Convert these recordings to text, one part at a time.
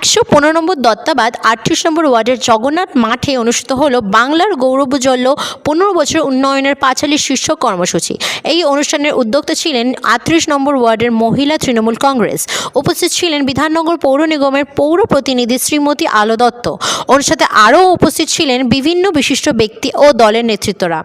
একশো পনেরো নম্বর দত্তাবাদ, আটত্রিশ নম্বর ওয়ার্ডের জগন্নাথ মাঠে অনুষ্ঠিত হলো বাংলার গৌরবজ্জ্বল পনেরো বছর উন্নয়নের পাঁচালী শীর্ষ কর্মসূচি। এই অনুষ্ঠানের উদ্যোক্তা ছিলেন আটত্রিশ নম্বর ওয়ার্ডের মহিলা তৃণমূল কংগ্রেস। উপস্থিত ছিলেন বিধাননগর পৌর নিগমের পৌর প্রতিনিধি শ্রীমতী আলো দত্ত। অনুষ্ঠানে আরও উপস্থিত ছিলেন বিভিন্ন বিশিষ্ট ব্যক্তি ও দলের নেতৃত্বরা।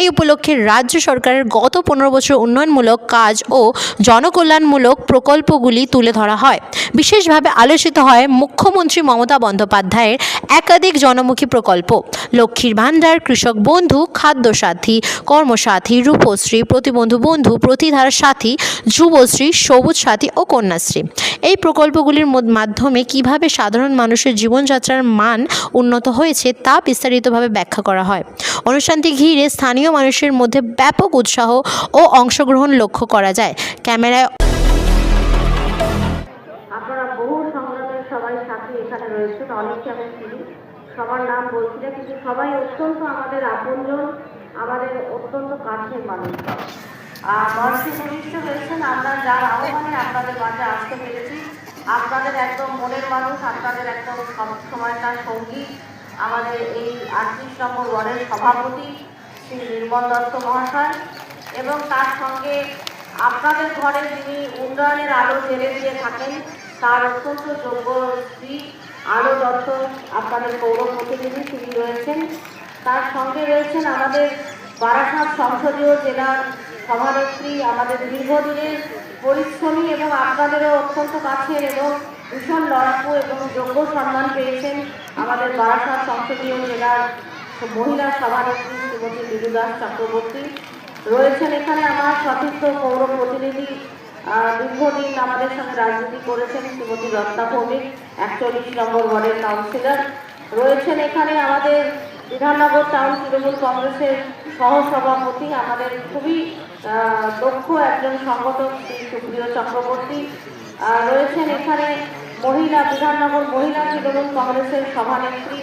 এই উপলক্ষে রাজ্য সরকারের গত পনেরো বছর উন্নয়নমূলক কাজ ও জনকল্যাণমূলক প্রকল্পগুলি তুলে ধরা হয়। বিশেষভাবে আলোচিত হয় মুখ্যমন্ত্রী মমতা বন্দ্যোপাধ্যায়ের একাধিক জনমুখী প্রকল্প। লক্ষ্মীর ভাণ্ডার, কৃষক বন্ধু খাদ্য সাথী কর্মসাথী, রূপশ্রী, প্রতিবন্ধু বন্ধু, প্রতিধার সাথী, যুবশ্রী, সবুজ সাথী ও কন্যাশ্রী। এই প্রকল্পগুলির মাধ্যমে কীভাবে সাধারণ মানুষের জীবনযাত্রার মান উন্নত হয়েছে তা বিস্তারিতভাবে ব্যাখ্যা করা হয়। অনুষ্ঠানটি ঘিরে স্থানীয় মানুষের মধ্যে ব্যাপক উৎসাহ ও অংশগ্রহণ লক্ষ্য করা যায়। ক্যামেরায় আপনারা বহু সবাই সাথী এখানে রয়েছেন অনেকে আমি চিনি সবার নাম বলছি না, কিন্তু সবাই অত্যন্ত আমাদের আপনজন, আমাদের অত্যন্ত কাছের মানুষ। আর মঞ্চে উপবিষ্ট হয়েছেন আমরা, যার আহ্বানে আপনাদের মাঝে আসতে পেরেছি। আপনাদের একদম মনের মানুষ, আপনাদের একদম সব সময়কার সঙ্গী, আমাদের এই আটত্রিশ নম্বর ওয়ার্ডের সভাপতি শ্রী নির্মল দত্ত মহাশয়। এবং তার সঙ্গে আপনাদের ঘরে যিনি উন্নয়নের আলো জেলে দিয়ে থাকেন তার অত্যন্ত যোগ্য স্ত্রী আলো দত্ত আপনাদের পৌর প্রতিনিধি তিনি রয়েছেন। তার সঙ্গে রয়েছেন আমাদের বারাসাত সংসদীয় জেলার সভানেত্রী, আমাদের দীর্ঘদিনের পরিশ্রমী এবং আপনাদেরও অত্যন্ত কাছের এবং ভীষণ লড়াকু এবং যোগ্য সম্মান পেয়েছেন আমাদের বারাসাত সংসদীয় জেলার মহিলা সভানেত্রী শ্রীমতী বিদু দাস চক্রবর্তী। রয়েছেন এখানে আমার সতীর্থ পৌর প্রতিনিধি দীর্ঘদিন আমাদের সঙ্গে রাজনীতি করেছেন শ্রীমতী রত্না ভৌমিক, একচল্লিশ নম্বর ওয়ার্ডের কাউন্সিলর। রয়েছেন এখানে আমাদের বিধাননগর টাউন তৃণমূল কংগ্রেসের সহসভাপতি, আমাদের খুবই দক্ষ একজন সংগঠক শ্রী সুপ্রিয় চক্রবর্তী। রয়েছেন এখানে মহিলা, বিধাননগর মহিলা তৃণমূল কংগ্রেসের সভানেত্রী,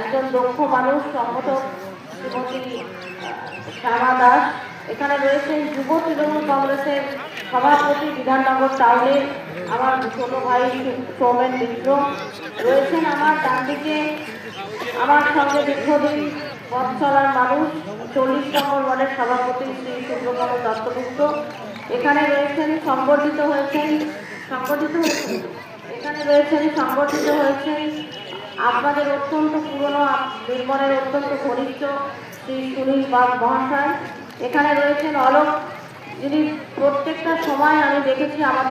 একজন দক্ষ মানুষ, সংগঠক শ্রীমতী শ্যামা দাস। এখানে রয়েছেন যুব তৃণমূল কংগ্রেসের সভাপতি বিধাননগর টাউনের আমার ছোট ভাই সৌমেন মিত্র রয়েছেন আমার ডান আমার সঙ্গে দীর্ঘদিন পথ চলার মানুষ, চল্লিশ নম্বর ওয়ার্ডের সভাপতি শ্রী সুব্রমণ দত্তগুপ্ত। এখানে রয়েছেন সংগঠিত হয়েছেন সংগঠিত হয়েছেন। এখানে রয়েছেন সংগঠিত হয়েছেন আপনাদের অত্যন্ত পুরনো, নির্মলের অত্যন্ত ঘনিষ্ঠ শ্রী সুনীল বাগ মহাশয়। এখানে রয়েছেন অলোক যিনি প্রত্যেকটা সময় আমি দেখেছি আমার